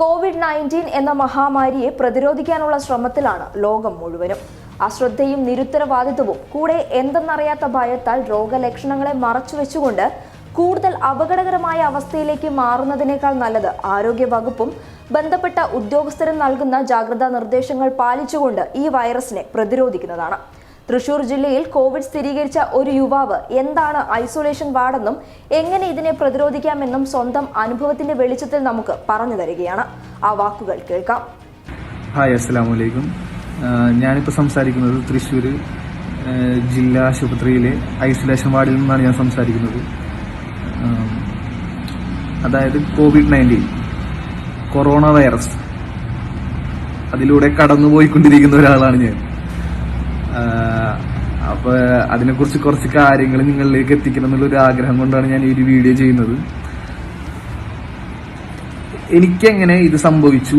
Covid nineteen എന്ന മഹാമാരിയെ പ്രതിരോധിക്കാനുള്ള ശ്രമത്തിലാണ് ലോകം മുഴുവനും. അശ്രദ്ധയും നിരുത്തരവാദിത്വവും കൂടെ എന്തെന്നറിയാത്ത ഭയത്താൽ രോഗലക്ഷണങ്ങളെ മറച്ചുവെച്ചുകൊണ്ട് കൂടുതൽ അപകടകരമായ അവസ്ഥയിലേക്ക് മാറുന്നതിനേക്കാൾ നല്ലത് ആരോഗ്യ വകുപ്പും ബന്ധപ്പെട്ട ഉദ്യോഗസ്ഥരും നൽകുന്ന ജാഗ്രതാ നിർദ്ദേശങ്ങൾ പാലിച്ചുകൊണ്ട് ഈ വൈറസിനെ പ്രതിരോധിക്കുന്നതാണ്. തൃശൂർ ജില്ലയിൽ കോവിഡ് സ്ഥിരീകരിച്ച ഒരു യുവാവ് എന്താണ് ഐസൊലേഷൻ വാർഡെന്നും എങ്ങനെ ഇതിനെ പ്രതിരോധിക്കാമെന്നും സ്വന്തം അനുഭവത്തിന്റെ വെളിച്ചത്തിൽ നമുക്ക് പറഞ്ഞു തരികയാണ്. ആ വാക്കുകൾ കേൾക്കാം. ഹായ് അസ്സലാമു അലൈക്കും ആഹ് ഞാനിപ്പോൾ സംസാരിക്കുന്നത് തൃശ്ശൂർ ജില്ലാ ആശുപത്രിയിലെ ഐസൊലേഷൻ വാർഡിൽ നിന്നാണ് ഞാൻ സംസാരിക്കുന്നത്. അതായത് കോവിഡ് നയന്റീൻ കൊറോണ വൈറസ്. അതിലൂടെ കടന്നുപോയിക്കൊണ്ടിരിക്കുന്ന ഒരാളാണ് ഞാൻ. അപ്പൊ അതിനെക്കുറിച്ച് കുറച്ച് കാര്യങ്ങൾ നിങ്ങളിലേക്ക് എത്തിക്കണം എന്നുള്ള ഒരു ആഗ്രഹം കൊണ്ടാണ് ഞാൻ ഈ ഒരു വീഡിയോ ചെയ്യുന്നത്. എനിക്കെങ്ങനെ ഇത് സംഭവിച്ചു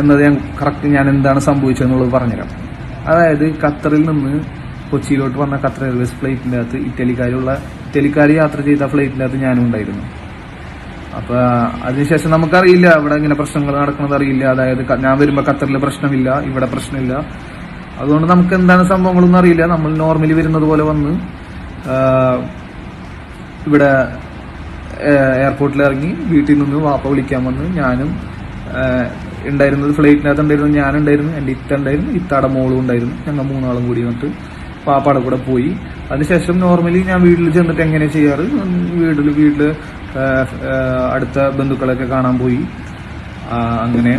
എന്നത് ഞാൻ കറക്റ്റ് ഞാൻ എന്താണ് സംഭവിച്ചതെന്നുള്ളത് പറഞ്ഞുതരാം. അതായത് ഖത്തറിൽ നിന്ന് കൊച്ചിയിലോട്ട് വന്ന ഖത്തർ എയർവേസ് ഫ്ലൈറ്റിന്റെ അകത്ത് ഇറ്റലിക്കാരുള്ള ഇറ്റലിക്കാർ യാത്ര ചെയ്ത ഫ്ലൈറ്റിന്റെ അകത്ത് ഞാനും ഉണ്ടായിരുന്നു. അപ്പൊ അതിനുശേഷം നമുക്കറിയില്ല ഇവിടെ ഇങ്ങനെ പ്രശ്നങ്ങൾ നടക്കുന്നത് അറിയില്ല. അതായത് ഞാൻ വരുമ്പോൾ ഖത്തറിൽ പ്രശ്നമില്ല ഇവിടെ പ്രശ്നമില്ല. അതുകൊണ്ട് നമുക്ക് എന്താണ് സംഭവങ്ങളൊന്നും അറിയില്ല. നമ്മൾ നോർമലി വരുന്നത് പോലെ വന്ന് ഇവിടെ എയർപോർട്ടിൽ ഇറങ്ങി വീട്ടിൽ നിന്ന് വാപ്പ വിളിക്കാൻ വന്ന് ഞാനും ഉണ്ടായിരുന്നത് ഫ്ലൈറ്റിനകത്ത് ഉണ്ടായിരുന്നു ഞാനുണ്ടായിരുന്നു എന്റെ ഇത്ത ഉണ്ടായിരുന്നു ഇത്താടെ മോളും ഉണ്ടായിരുന്നു. ഞങ്ങൾ മൂന്നാളും കൂടി വന്നിട്ട് പാപ്പാടെ കൂടെ പോയി. അതിനുശേഷം നോർമലി ഞാൻ വീട്ടിൽ ചെന്നിട്ട് എങ്ങനെ ചെയ്യാറ്? വീട്ടിൽ വീട്ടിൽ അടുത്ത ബന്ധുക്കളൊക്കെ കാണാൻ പോയി. അങ്ങനെ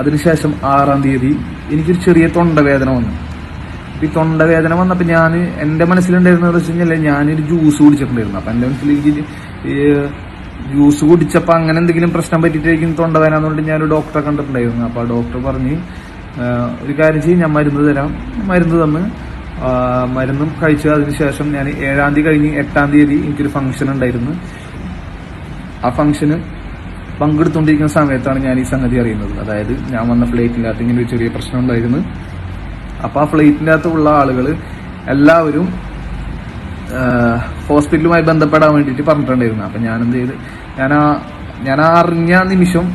അതിനുശേഷം ആറാം തീയതി എനിക്കൊരു ചെറിയ തൊണ്ടവേദന വന്നു. ഈ തൊണ്ടവേദന വന്നപ്പോൾ ഞാൻ എന്റെ മനസ്സിലുണ്ടായിരുന്നത് വെച്ച് കഴിഞ്ഞാൽ ഞാനൊരു ജ്യൂസ് കുടിച്ചിട്ടുണ്ടായിരുന്നു. അപ്പം എന്റെ മനസ്സിൽ എനിക്ക് ജ്യൂസ് കുടിച്ചപ്പോൾ അങ്ങനെ എന്തെങ്കിലും പ്രശ്നം പറ്റിയിട്ടായിരിക്കും തൊണ്ടവേദന എന്നുകൊണ്ട് ഞാനൊരു ഡോക്ടറെ കണ്ടിട്ടുണ്ടായിരുന്നു. അപ്പോൾ ആ ഡോക്ടർ പറഞ്ഞ് ഒരു കാര്യം ചെയ്യും ഞാൻ മരുന്ന് തരാം. മരുന്ന് തന്ന് മരുന്നും കഴിച്ചു അതിന് ശേഷം ഞാൻ ഏഴാം തീയതി കഴിഞ്ഞ് എട്ടാം തീയതി എനിക്കൊരു ഫംഗ്ഷൻ ഉണ്ടായിരുന്നു ആ ഫംഗ്ഷന് പങ്കെടുത്തുകൊണ്ടിരിക്കുന്ന സമയത്താണ് ഞാൻ ഈ സംഗതി അറിയുന്നത്. അതായത് ഞാൻ വന്ന ഫ്ലൈറ്റിന്റെ അകത്ത് ഇങ്ങനെ ഒരു ചെറിയ പ്രശ്നം ഉണ്ടായിരുന്നു. അപ്പൊ ആ ഫ്ലൈറ്റിന്റെ അകത്തുള്ള ആളുകൾ എല്ലാവരും ഹോസ്പിറ്റലുമായി ബന്ധപ്പെടാൻ വേണ്ടിയിട്ട് പറഞ്ഞിട്ടുണ്ടായിരുന്നു. അപ്പൊ ഞാൻ എന്ത് ചെയ്ത് ഞാൻ ആ ഞാൻ അറിഞ്ഞ നിമിഷം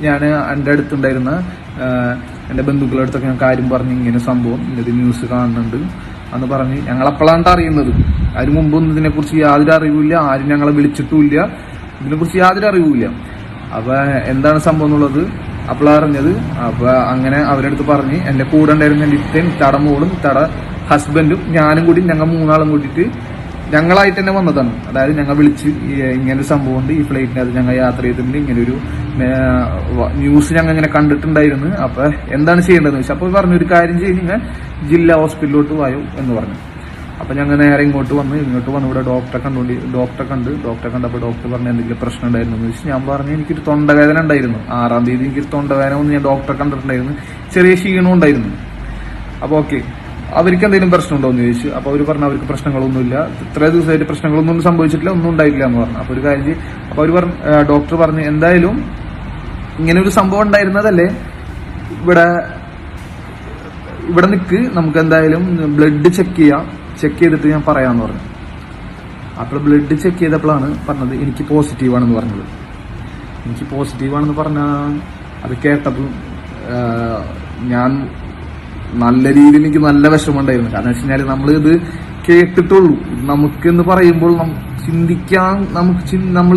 ഞാൻ എന്റെ അടുത്തുണ്ടായിരുന്ന എന്റെ ബന്ധുക്കളുടെ അടുത്തൊക്കെ ഞാൻ കാര്യം പറഞ്ഞ് ഇങ്ങനെ സംഭവം ഇന്നത് ന്യൂസ് കാണുന്നുണ്ട് എന്ന് പറഞ്ഞ് ഞങ്ങൾ അപ്പോഴാണ് അറിയുന്നത്. അതിന് മുമ്പൊന്നും ഇതിനെക്കുറിച്ച് യാതൊരു അറിവില്ല ആരും ഞങ്ങളെ വിളിച്ചിട്ടുമില്ല. ഇതിനെക്കുറിച്ച് യാതൊരു അറിവുമില്ല. അപ്പൊ എന്താണ് സംഭവം എന്നുള്ളത് അപ്പോൾ അറിഞ്ഞത്. അപ്പൊ അങ്ങനെ അവരുടെ അടുത്ത് പറഞ്ഞ് എന്റെ കൂടെ ഉണ്ടായിരുന്ന ഇത്തയും ഇത്തട മോളും തട ഹസ്ബൻഡും ഞാനും കൂടി ഞങ്ങൾ മൂന്നാളും കൂടിയിട്ട് ഞങ്ങളായിട്ട് തന്നെ വന്നതാണ്. അതായത് ഞങ്ങൾ വിളിച്ച് ഇങ്ങനെ ഒരു സംഭവം ഉണ്ട്. ഈ ഫ്ലൈറ്റിനകത്ത് ഞങ്ങൾ യാത്ര ചെയ്തിട്ടുണ്ട്. ഇങ്ങനെ ഒരു ന്യൂസ് ഞങ്ങൾ ഇങ്ങനെ കണ്ടിട്ടുണ്ടായിരുന്നു. അപ്പൊ എന്താണ് ചെയ്യേണ്ടതെന്ന് വെച്ചാൽ പറഞ്ഞു ഒരു കാര്യം ചെയ്ത് ജില്ലാ ഹോസ്പിറ്റലിലോട്ട് വായോ എന്ന് പറഞ്ഞു. അപ്പൊ ഞങ്ങൾ നേരെ ഇങ്ങോട്ട് വന്ന് ഇങ്ങോട്ട് വന്ന് ഇവിടെ ഡോക്ടറെ കണ്ടുകൊണ്ട് ഡോക്ടറെ കണ്ട് ഡോക്ടറെ കണ്ടപ്പോൾ ഡോക്ടർ പറഞ്ഞ എന്തെങ്കിലും പ്രശ്നം ഉണ്ടായിരുന്നു എന്ന് വെച്ചാൽ ഞാൻ പറഞ്ഞു എനിക്കൊരു തൊണ്ടവേദന ഉണ്ടായിരുന്നു. ആറാം തീയതി എനിക്കൊരു തൊണ്ടവേദന ഒന്ന് ഞാൻ ഡോക്ടറെ കണ്ടിട്ടുണ്ടായിരുന്നു. ചെറിയ ക്ഷീണം ഉണ്ടായിരുന്നു. അപ്പോൾ ഓക്കെ അവർക്ക് എന്തെങ്കിലും പ്രശ്നമുണ്ടോ എന്ന് ചോദിച്ചു അപ്പോൾ അവർ പറഞ്ഞു അവർക്ക് പ്രശ്നങ്ങളൊന്നുമില്ല. ഇത്ര ദിവസമായിട്ട് പ്രശ്നങ്ങളൊന്നും സംഭവിച്ചിട്ടില്ല ഒന്നും ഉണ്ടായിട്ടില്ല എന്ന് പറഞ്ഞു. അപ്പോൾ ഒരു കാര്യം. അപ്പോൾ അവർ പറഞ്ഞു ഡോക്ടർ പറഞ്ഞു എന്തായാലും ഇങ്ങനെ ഒരു സംഭവം ഉണ്ടായിരുന്നതല്ലേ? ഇവിടെ ഇവിടെ നിൽക്ക് നമുക്ക് എന്തായാലും ബ്ലഡ് ചെക്ക് ചെയ്യാം. ചെക്ക് ചെയ്തിട്ട് ഞാൻ പറയാമെന്ന് പറഞ്ഞു. അപ്പോൾ ബ്ലഡ് ചെക്ക് ചെയ്തപ്പോഴാണ് പറഞ്ഞത് എനിക്ക് പോസിറ്റീവാണെന്ന് പറഞ്ഞത്. എനിക്ക് പോസിറ്റീവ് ആണെന്ന് പറഞ്ഞാൽ അത് കേട്ടപ്പോൾ ഞാൻ നല്ല രീതിയിൽ എനിക്ക് നല്ല വിഷമമുണ്ടായിരുന്നു. കാരണം വെച്ച് കഴിഞ്ഞാൽ നമ്മളിത് കേട്ടിട്ടുള്ളൂ. നമുക്ക് നമുക്കെന്ന് പറയുമ്പോൾ ചിന്തിക്കാൻ നമുക്ക് നമ്മൾ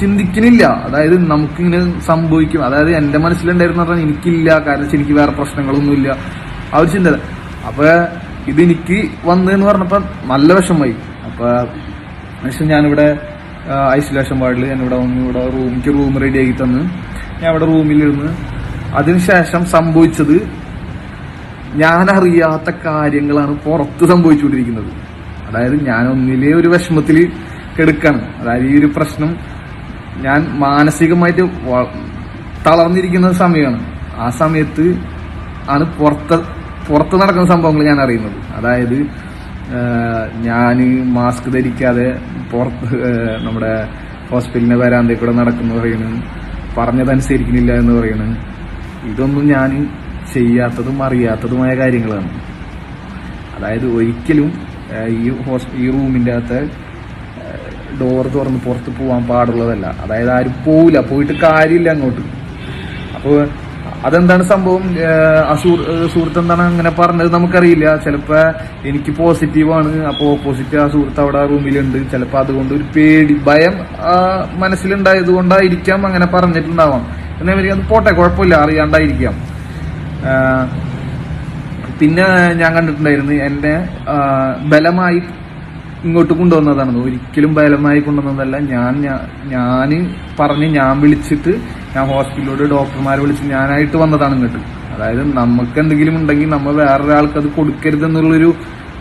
ചിന്തിക്കുന്നില്ല. അതായത് നമുക്കിങ്ങനെ സംഭവിക്കും. അതായത് എന്റെ മനസ്സിലുണ്ടായിരുന്നു പറഞ്ഞാൽ എനിക്കില്ല. കാരണം എനിക്ക് വേറെ പ്രശ്നങ്ങളൊന്നുമില്ല. ആ ഒരു ചിന്ത അപ്പൊ ഇത് എനിക്ക് വന്നതെന്ന് പറഞ്ഞപ്പോ നല്ല വിഷമമായി. അപ്പൊ പക്ഷെ ഞാനിവിടെ ഐസൊലേഷൻ വാർഡിൽ ഞാനിവിടെ ഇവിടെ റൂം എനിക്ക് റൂം റെഡിയാക്കി തന്ന്. ഞാൻ ഇവിടെ റൂമിലിരുന്ന് അതിനുശേഷം സംഭവിച്ചത് ഞാൻ അറിയാത്ത കാര്യങ്ങളാണ് പുറത്ത് സംഭവിച്ചുകൊണ്ടിരിക്കുന്നത്. അതായത് ഞാൻ ഒന്നിലേ ഒരു വിഷമത്തിൽ കെടുക്കാണ്. അതായത് ഈ ഒരു പ്രശ്നം ഞാൻ മാനസികമായിട്ട് തളർന്നിരിക്കുന്ന സമയമാണ്. ആ സമയത്ത് ആണ് പുറത്ത് പുറത്ത് നടക്കുന്ന സംഭവങ്ങൾ ഞാൻ അറിയുന്നത്. അതായത് ഞാൻ മാസ്ക് ധരിക്കാതെ പുറത്ത് നമ്മുടെ ഹോസ്പിറ്റലിന് വരാന്തയിൽ കൂടെ നടക്കുന്നു പറയണ്. പറഞ്ഞതനുസരിക്കുന്നില്ല എന്ന് പറയണ്. ഇതൊന്നും ഞാൻ ചെയ്യാത്തതും അറിയാത്തതുമായ കാര്യങ്ങളാണ്. അതായത് ഒരിക്കലും ഈ ഹോസ് ഈ റൂമിന്റെ അകത്ത് ഡോർ തുറന്ന് പുറത്ത് പോകാൻ പാടുള്ളതല്ല. അതായത് ആരും പോവില്ല. പോയിട്ട് കാര്യമില്ല അങ്ങോട്ട്. അപ്പോൾ അതെന്താണ് സംഭവം? സുഹൃത്ത് എന്താണ് അങ്ങനെ പറഞ്ഞത് നമുക്കറിയില്ല. ചിലപ്പോ എനിക്ക് പോസിറ്റീവാണ് അപ്പോൾ ഓപ്പോസിറ്റ് ആ സുഹൃത്ത് അവിടെ റൂമിലുണ്ട്. ചിലപ്പോൾ അതുകൊണ്ട് ഒരു പേടി ഭയം മനസ്സിലുണ്ടായത് കൊണ്ടായിരിക്കാം അങ്ങനെ പറഞ്ഞിട്ടുണ്ടാവാം. എന്നാ എനിക്ക് അത് പോട്ടെ കുഴപ്പമില്ല അറിയാണ്ടായിരിക്കാം. പിന്നെ ഞാൻ കണ്ടിട്ടുണ്ടായിരുന്നു എന്നെ ബലമായി ഇങ്ങോട്ട് കൊണ്ടുവന്നതാണെന്ന്. ഒരിക്കലും ബലമായി കൊണ്ടുവന്നതല്ല. ഞാൻ ഞാൻ പറഞ്ഞ് ഞാൻ വിളിച്ചിട്ട് ഞാൻ ഹോസ്പിറ്റലിലോട് ഡോക്ടർമാരെ വിളിച്ച് ഞാനായിട്ട് വന്നതാണ് ഇങ്ങോട്ട്. അതായത് നമുക്ക് എന്തെങ്കിലും ഉണ്ടെങ്കിൽ നമ്മൾ വേറൊരാൾക്ക് അത് കൊടുക്കരുതെന്നുള്ളൊരു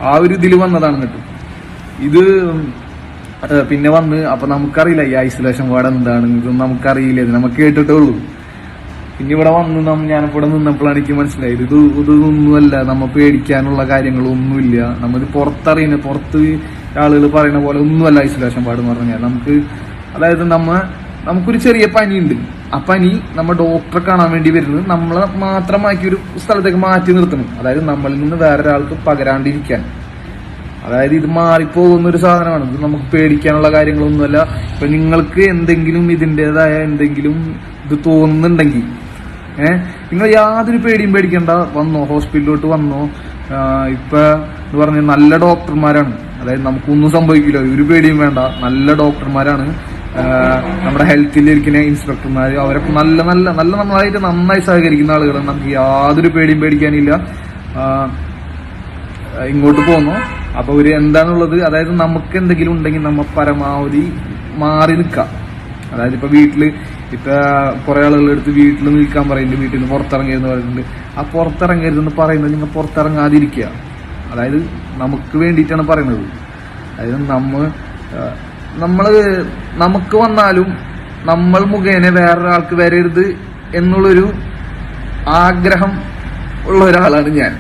ആ ഒരു ഇതിൽ വന്നതാണ് ഇങ്ങോട്ട്. ഇത് പിന്നെ വന്ന് അപ്പൊ നമുക്കറിയില്ല ഈ ഐസൊലേഷൻ വാർഡ് എന്താണ് ഇതൊന്നും നമുക്കറിയില്ല. ഇത് നമുക്ക് കേട്ടിട്ടേ ഉള്ളൂ. പിന്നെ ഇവിടെ വന്ന് ഞാൻ ഇവിടെ നിന്നപ്പോഴാണ് എനിക്ക് മനസ്സിലായത്. ഇത് ഇതൊന്നുമല്ല. നമ്മ പേടിക്കാനുള്ള കാര്യങ്ങളൊന്നുമില്ല. നമ്മളിത് പുറത്തറിയുന്ന പുറത്ത് ആളുകൾ പറയുന്ന പോലെ ഒന്നുമല്ല ഐസൊലേഷൻ വാർഡ് എന്ന് പറഞ്ഞാൽ. നമുക്ക് അതായത് നമ്മ നമുക്കൊരു ചെറിയ പനിയുണ്ട്. ആ ഇനി നമ്മൾ ഡോക്ടറെ കാണാൻ വേണ്ടി വരുന്നത് നമ്മളെ മാത്രമാക്കി ഒരു സ്ഥലത്തേക്ക് മാറ്റി നിർത്തണം. അതായത് നമ്മളിൽ നിന്ന് വേറൊരാൾക്ക് പകരാണ്ടിരിക്കാൻ. അതായത് ഇത് മാറിപ്പോകുന്ന ഒരു സാധനമാണ്. ഇത് നമുക്ക് പേടിക്കാനുള്ള കാര്യങ്ങളൊന്നുമല്ല. ഇപ്പൊ നിങ്ങൾക്ക് എന്തെങ്കിലും ഇതിന്റെതായ എന്തെങ്കിലും ഇത് തോന്നുന്നുണ്ടെങ്കിൽ ഏഹ് നിങ്ങൾ യാതൊരു പേടിയും പേടിക്കണ്ട. വന്നോ ഹോസ്പിറ്റലിലോട്ട് വന്നോ. ഇപ്പൊ എന്ന് പറഞ്ഞ നല്ല ഡോക്ടർമാരാണ് അതായത് നമുക്കൊന്നും സംഭവിക്കില്ല. ഒരു പേടിയും വേണ്ട. നല്ല ഡോക്ടർമാരാണ് നമ്മുടെ ഹെൽത്തിലിരിക്കുന്ന ഇൻസ്പെക്ടർമാർ അവരൊക്കെ നല്ല നല്ല നല്ല നന്നായിട്ട് നന്നായി സഹകരിക്കുന്ന ആളുകൾ നമുക്ക് യാതൊരു പേടിയും പേടിക്കാനില്ല. ഇങ്ങോട്ട് പോന്നു. അപ്പൊ ഒരു എന്താണുള്ളത്? അതായത് നമുക്ക് എന്തെങ്കിലും ഉണ്ടെങ്കിൽ നമ്മ പരമാവധി മാറി നിൽക്കാം അതായത് ഇപ്പൊ വീട്ടിൽ ഇപ്പൊ കുറെ ആളുകളുടെ അടുത്ത് വീട്ടിൽ നിൽക്കാൻ പറയുന്നുണ്ട്. വീട്ടിൽ നിന്ന് പുറത്തിറങ്ങരുതെന്ന് പറയുന്നുണ്ട് ആ പുറത്തിറങ്ങരുതെന്ന് പറയുന്നത് നിങ്ങൾ പുറത്തിറങ്ങാതിരിക്കുക. അതായത് നമുക്ക് വേണ്ടിയിട്ടാണ് പറയുന്നത്. അതായത് നമ്മ ആ, നമ്മൾ നമുക്ക് വന്നാലും നമ്മൾ മുഖേന വേറൊരാൾക്ക് വരരുത് എന്നുള്ളൊരു ആഗ്രഹം ഉള്ള ഒരാളാണ് ഞാൻ.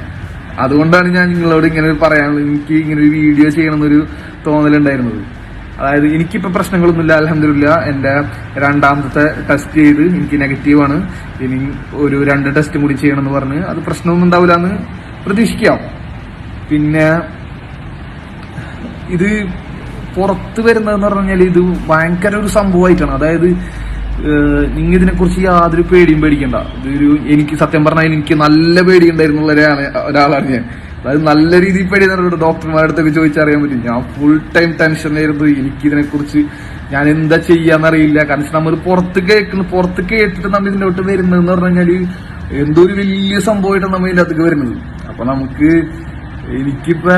അതുകൊണ്ടാണ് ഞാൻ നിങ്ങളോട് ഇങ്ങനെ പറയാനുള്ളത്. എനിക്ക് ഇങ്ങനെ ഒരു വീഡിയോ ചെയ്യണമെന്നൊരു തോന്നലുണ്ടായിരുന്നത്. അതായത് എനിക്കിപ്പോ പ്രശ്നങ്ങളൊന്നുമില്ല അലഹമില്ല എന്റെ രണ്ടാമത്തെ ടെസ്റ്റ് ചെയ്ത് എനിക്ക് നെഗറ്റീവാണ് ഇനി ഒരു രണ്ട് ടെസ്റ്റ് കൂടി ചെയ്യണമെന്ന് പറഞ്ഞ് അത് പ്രശ്നമൊന്നും ഉണ്ടാവില്ല എന്ന് പ്രതീക്ഷിക്കാം. പിന്നെ ഇത് പുറത്ത് വരുന്നതെന്ന് പറഞ്ഞാൽ ഇത് ഭയങ്കര ഒരു സംഭവമായിട്ടാണ്. അതായത് നിങ്ങൾ ഇതിനെ കുറിച്ച് യാതൊരു പേടിയും പേടിക്കണ്ട. ഇതൊരു എനിക്ക് സത്യം പറഞ്ഞാൽ എനിക്ക് നല്ല പേടി ഉണ്ടായിരുന്നുള്ള ഒരാളാണ് ഞാൻ. അതായത് നല്ല രീതിയിൽ പേടി എന്നോട് ഡോക്ടർമാരുടെ അടുത്തൊക്കെ ചോദിച്ചറിയാൻ പറ്റും. ഞാൻ ഫുൾ ടൈം ടെൻഷനായിരുന്നു എനിക്ക് ഇതിനെ കുറിച്ച് ഞാൻ എന്താ ചെയ്യാന്നറിയില്ല കാരണം നമ്മൾ പുറത്ത് കേൾക്കുന്നു പുറത്ത് കേട്ടിട്ട് നമ്മൾ ഇതിലോട്ട് വരുന്നതെന്ന് പറഞ്ഞു കഴിഞ്ഞാൽ എന്തോ ഒരു വലിയ സംഭവമായിട്ടാണ് നമ്മൾ ഇതിന്റെ അകത്തേക്ക് വരുന്നത്. അപ്പൊ നമുക്ക് എനിക്കിപ്പോ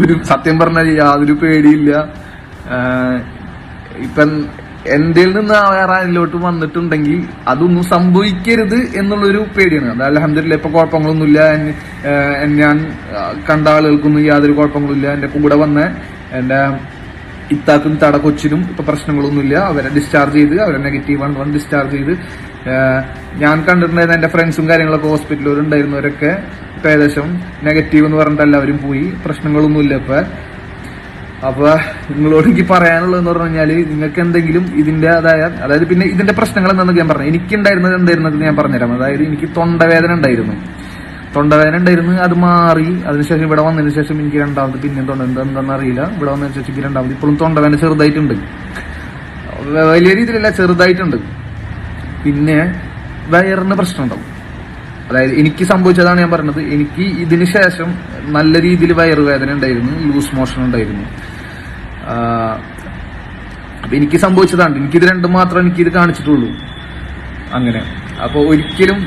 ഒരു സത്യം പറഞ്ഞാൽ യാതൊരു പേടിയില്ല. ഇപ്പം എന്തിൽ നിന്ന് വേറെ ആരിലോട്ട് വന്നിട്ടുണ്ടെങ്കിൽ അതൊന്നും സംഭവിക്കരുത് എന്നുള്ളൊരു പേടിയാണ്. അത് അലഹമില്ല ഇപ്പൊ കുഴപ്പങ്ങളൊന്നുമില്ല. ഞാൻ കണ്ട ആളുകൾക്കൊന്നും യാതൊരു കുഴപ്പങ്ങളുമില്ല. എന്റെ കൂടെ വന്ന എന്റെ ഇത്താക്കും തട കൊച്ചിനും ഇപ്പൊ പ്രശ്നങ്ങളൊന്നുമില്ല. അവരെ ഡിസ്ചാർജ് ചെയ്ത് അവരെ നെഗറ്റീവ് ആണ് വൺ ഡിസ്ചാർജ് ചെയ്ത് ഞാൻ കണ്ടിട്ടുണ്ടായിരുന്ന എന്റെ ഫ്രണ്ട്സും കാര്യങ്ങളൊക്കെ ഹോസ്പിറ്റലിൽ ഉണ്ടായിരുന്നവരൊക്കെ ഇപ്പൊ ഏകദേശം നെഗറ്റീവ് എന്ന് പറഞ്ഞിട്ട് എല്ലാവരും പോയി. പ്രശ്നങ്ങളൊന്നുമില്ല ഇപ്പം. അപ്പോൾ നിങ്ങളോട് എനിക്ക് പറയാനുള്ളതെന്ന് പറഞ്ഞു കഴിഞ്ഞാൽ നിങ്ങൾക്ക് എന്തെങ്കിലും ഇതിന്റെ അതായത് പിന്നെ ഇതിന്റെ പ്രശ്നങ്ങൾ എന്താണെന്ന് ഞാൻ പറഞ്ഞു. എനിക്ക് ഉണ്ടായിരുന്നത് എന്തായിരുന്നത് ഞാൻ പറഞ്ഞുതരാം. അതായത് എനിക്ക് തൊണ്ടവേദന ഉണ്ടായിരുന്നു. തൊണ്ടവേദന ഉണ്ടായിരുന്നു. അത് മാറി. അതിനുശേഷം ഇവിടെ വന്നതിന് ശേഷം എനിക്ക് രണ്ടാമത് പിന്നെയും തൊണ്ട എന്താണെന്ന് അറിയില്ല. ഇവിടെ വന്നതിന് ശേഷം എനിക്ക് രണ്ടാമത് ഇപ്പോഴും തൊണ്ടവേദന ചെറുതായിട്ടുണ്ട്. വലിയ രീതിയിലല്ല ചെറുതായിട്ടുണ്ട്. പിന്നെ വയറിന് പ്രശ്നമുണ്ടാവും അതായത് എനിക്ക് സംഭവിച്ചതാണ് ഞാൻ പറഞ്ഞത്. എനിക്ക് ഇതിന് ശേഷം നല്ല രീതിയിൽ വയറുവേദന ഉണ്ടായിരുന്നു ലൂസ് മോഷൻ ഉണ്ടായിരുന്നു. അപ്പൊ എനിക്ക് സംഭവിച്ചതാണ്. എനിക്കിത് രണ്ടും മാത്രം ഇത് കാണിച്ചിട്ടുള്ളൂ. അങ്ങനെ. അപ്പൊ ഒരിക്കലും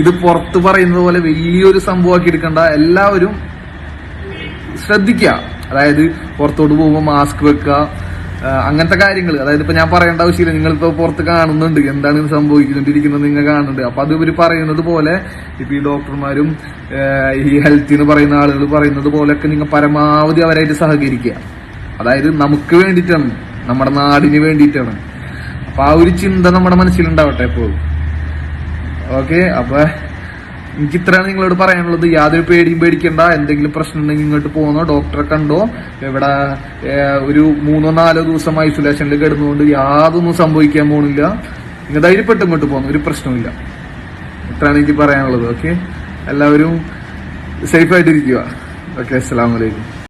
ഇത് പുറത്ത് പറയുന്നത് പോലെ വലിയൊരു സംഭവമാക്കി എടുക്കണ്ട. എല്ലാവരും ശ്രദ്ധിക്കുക അതായത് പുറത്തോട്ട് പോകുമ്പോൾ മാസ്ക് വെക്കുക അങ്ങനത്തെ കാര്യങ്ങൾ അതായത് ഇപ്പൊ ഞാൻ പറയേണ്ട ആവശ്യമില്ല. നിങ്ങളിപ്പോ പുറത്ത് കാണുന്നുണ്ട്. എന്താണ് ഇത് സംഭവിച്ചുകൊണ്ടിരിക്കുന്നത് നിങ്ങൾ കാണുന്നുണ്ട്. അപ്പൊ അത് ഇവർ പറയുന്നത് പോലെ ഇപ്പൊ ഈ ഡോക്ടർമാരും ഈ ഈ ഹെൽത്തിന് പറയുന്ന ആളുകൾ പറയുന്നത് പോലെയൊക്കെ നിങ്ങൾ പരമാവധി അവരായിട്ട് സഹകരിക്കുക. അതായത് നമുക്ക് വേണ്ടിയിട്ടാണ്. നമ്മുടെ നാടിന് വേണ്ടിയിട്ടാണ്. അപ്പൊ ആ ഒരു ചിന്ത നമ്മുടെ മനസ്സിലുണ്ടാവട്ടെ എപ്പോഴും. ഓക്കെ? അപ്പൊ എനിക്ക് ഇത്രയാണ് നിങ്ങളോട് പറയാനുള്ളത്. യാതൊരു പേടിയും പേടിക്കണ്ട. എന്തെങ്കിലും പ്രശ്നം ഉണ്ടെങ്കിൽ ഇങ്ങോട്ട് പോകുന്നോ ഡോക്ടറെ കണ്ടോ. ഇവിടെ ഒരു മൂന്നോ നാലോ ദിവസം ഐസൊലേഷനിൽ കിടന്നുകൊണ്ട് യാതൊന്നും സംഭവിക്കാൻ പോകുന്നില്ല നിങ്ങൾ ധൈര്യപ്പെട്ട് ഇങ്ങോട്ട് പോകുന്നു ഒരു പ്രശ്നമില്ല ഇത്രയാണ് എനിക്ക് പറയാനുള്ളത്. ഓക്കെ? എല്ലാവരും സേഫായിട്ടിരിക്കുക. ഓക്കെ അസ്സാം വലൈക്കും